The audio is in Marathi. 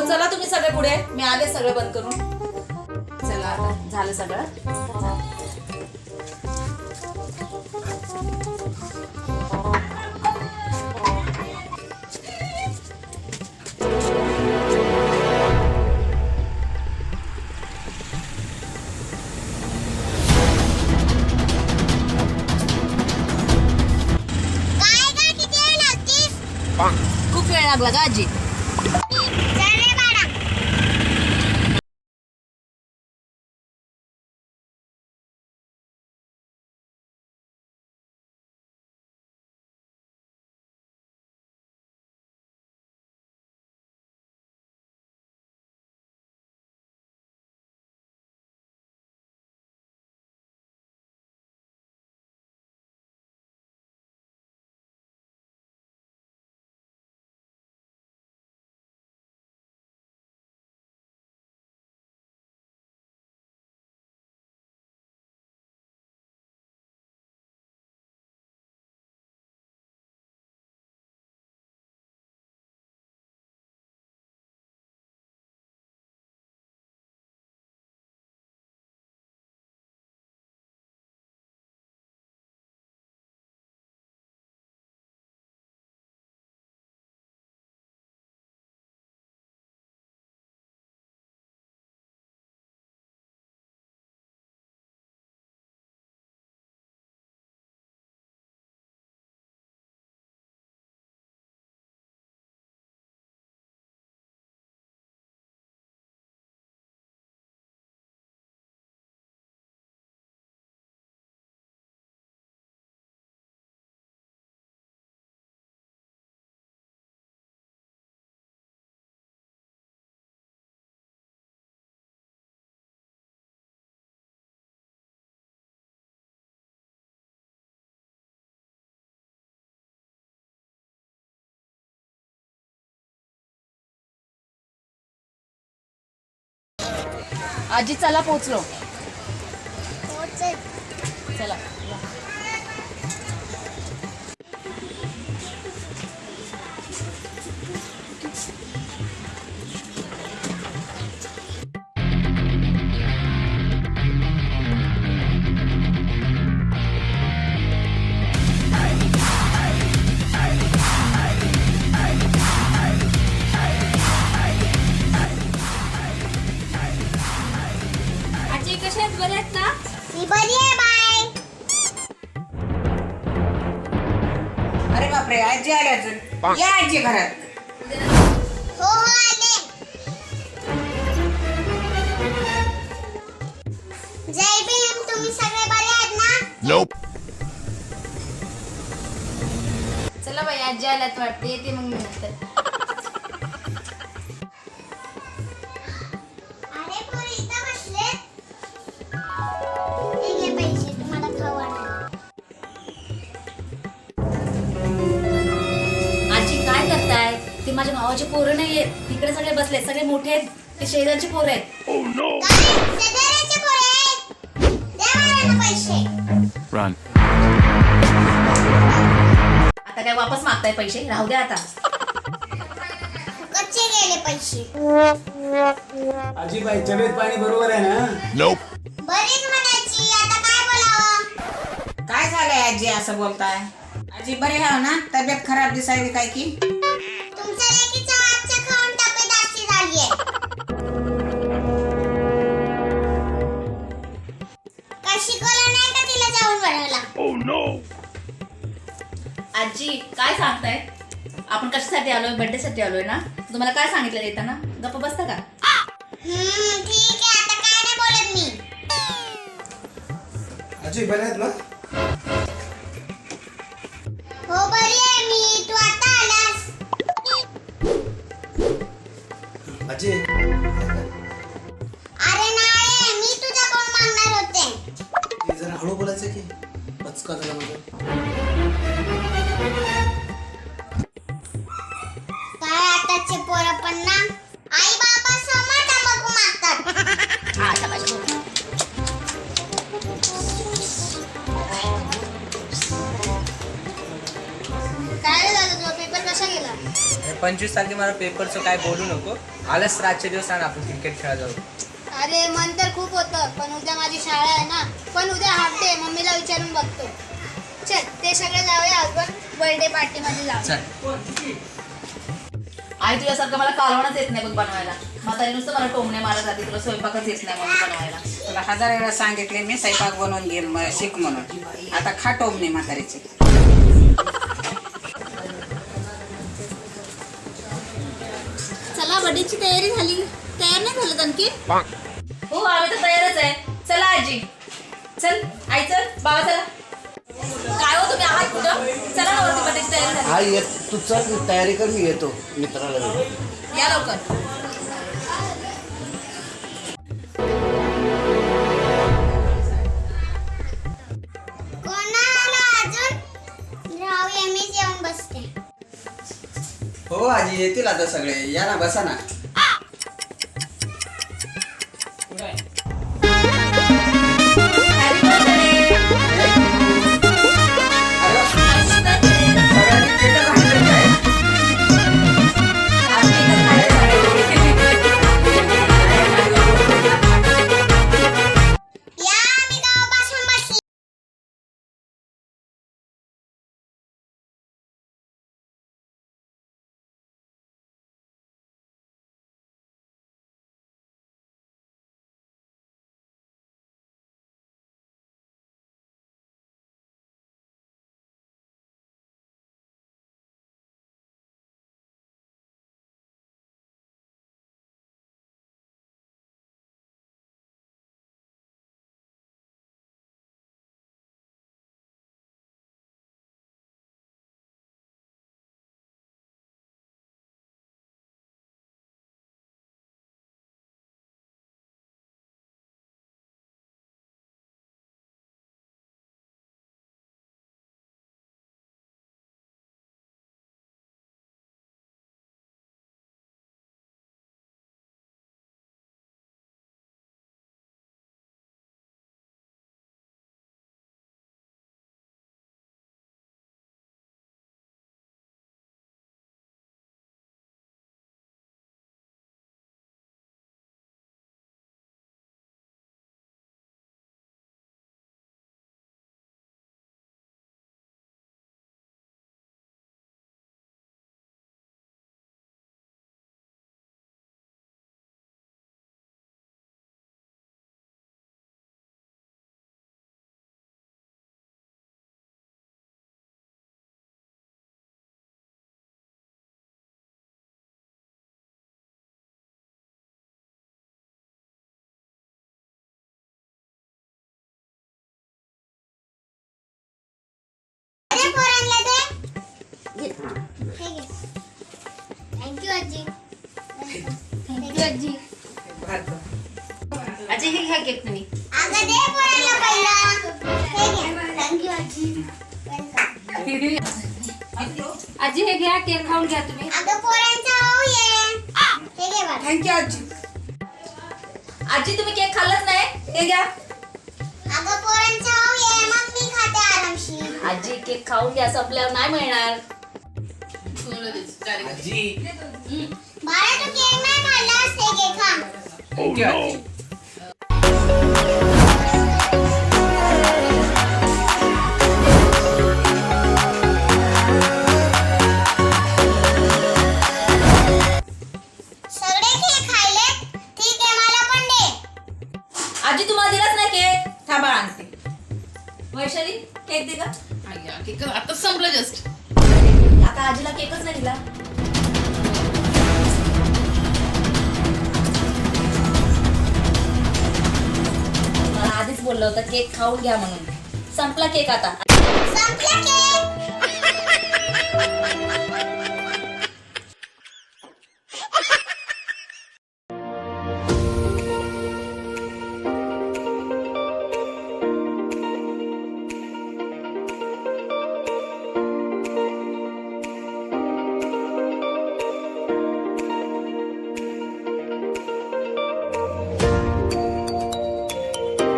हो चला तुम्ही सगळे पुढे. मी आले सगळं बंद करून. चला आता झालं सगळं. खूप वेळ लागला का आजी. आजी चला पोचलो चल. या आजी घरात हो हो आले. जय भीम तुम्ही सगळे बरे आहेत ना? Nope. चला बाई आजी आल्यात वाटते. येते मग मी नंतर. माझ्या भावाचे पोरं नाही आहेत. तिकडे सगळे बसले. सगळे मोठे आहेत. ते शेजारचे पोरं आहेत. Run. आता काय वापस मागताय पैसे? राहू द्या आता. कच्चे गेले पैसे. आजीबाई तब्येत पाणी बरोबर आहे ना? Nope. बरीच म्हणायची. आता काय बोलावं? काय झालंय आजी असं बोलताय? आजी बरे हाव ना? तब्येत खराब दिसायली काय की? सांगताय आपण कशासाठी आलोय? बर्थडे साठी आलोय ना? तुम्हाला काय सांगितलं येताना? गप्प बसता का? हम्म ठीक आहे. आता काय नाही बोलत मी. आजी बरे आहेत ना? हो बरी आहे मी. तू आता आलास? आजी. अरे नाही मी तुझ्याकडून मागणार होते? ते जरा हळू बोलायचं की? पचका झाला म्हणजे काय आताचे पोरं पण ना आई बाबा समोर तंबाखू मागतात. हा. काय रे दादा तुझा पेपर कसा गेला? पंचवीस तारखे मला पेपरचं काय बोलू नको. आलंच आजच्या दिवस ना आपण क्रिकेट खेळायला. जाऊ अरे मन तर खूप होतं पण उद्या माझी शाळा आहे ना. पण उद्या हाफ डे मम्मीला विचारून बघतो. चल ते सगळे जाऊया आपण बर्थडे पार्टी मध्ये जाऊ चल. आई तुझ्यासारखं मला कालवणच येत नाही बघ बनवायला. म्हातारी नुसतं मला टोमणे मारत जाते तुला स्वयंपाकच येत नाही म्हणून बनवायला. तुला हजार वेळा सांगितले मी स्वयंपाक बनवून घे म- शिक म्हणून. आता खा टोमणे म्हातारीचे. चला बर्थडेची तयारी झाली. तयार नाही झालं आणखी हो आम्ही तर तयारच आहे. चला आजी. चल आई चल. बाबा चला. काय हो तुम्ही आहात कुठं? चला ना वरती बर्थडेची तयारी झाली. हा येत तू चल तयारी कर मी येतो मित्राला. या लवकर. अजून? राहूया बसते. हो आजी येतील आता सगळे. या ना बसा ना. थँक्यू आजी थँक्यू आजी आजी हे घ्या केक तुम्ही अगं दे पहिला थँक्यू आजी आजी हे घ्या केक खाऊन घ्या तुम्ही अगं पोरांचा ये हे घे बाळा थँक्यू आजी. आजी तुम्ही केक खाल्लंच नाही? हे घ्या. अगं पोरांचा ये खाते आरामशीर आजी केक खाऊन घ्या संपल्यावर नाही मिळणार. बाळा तू केक नाही खाल्लास बोललं होतं केक खाऊन घ्या म्हणून. संपला केक आता. संपला केक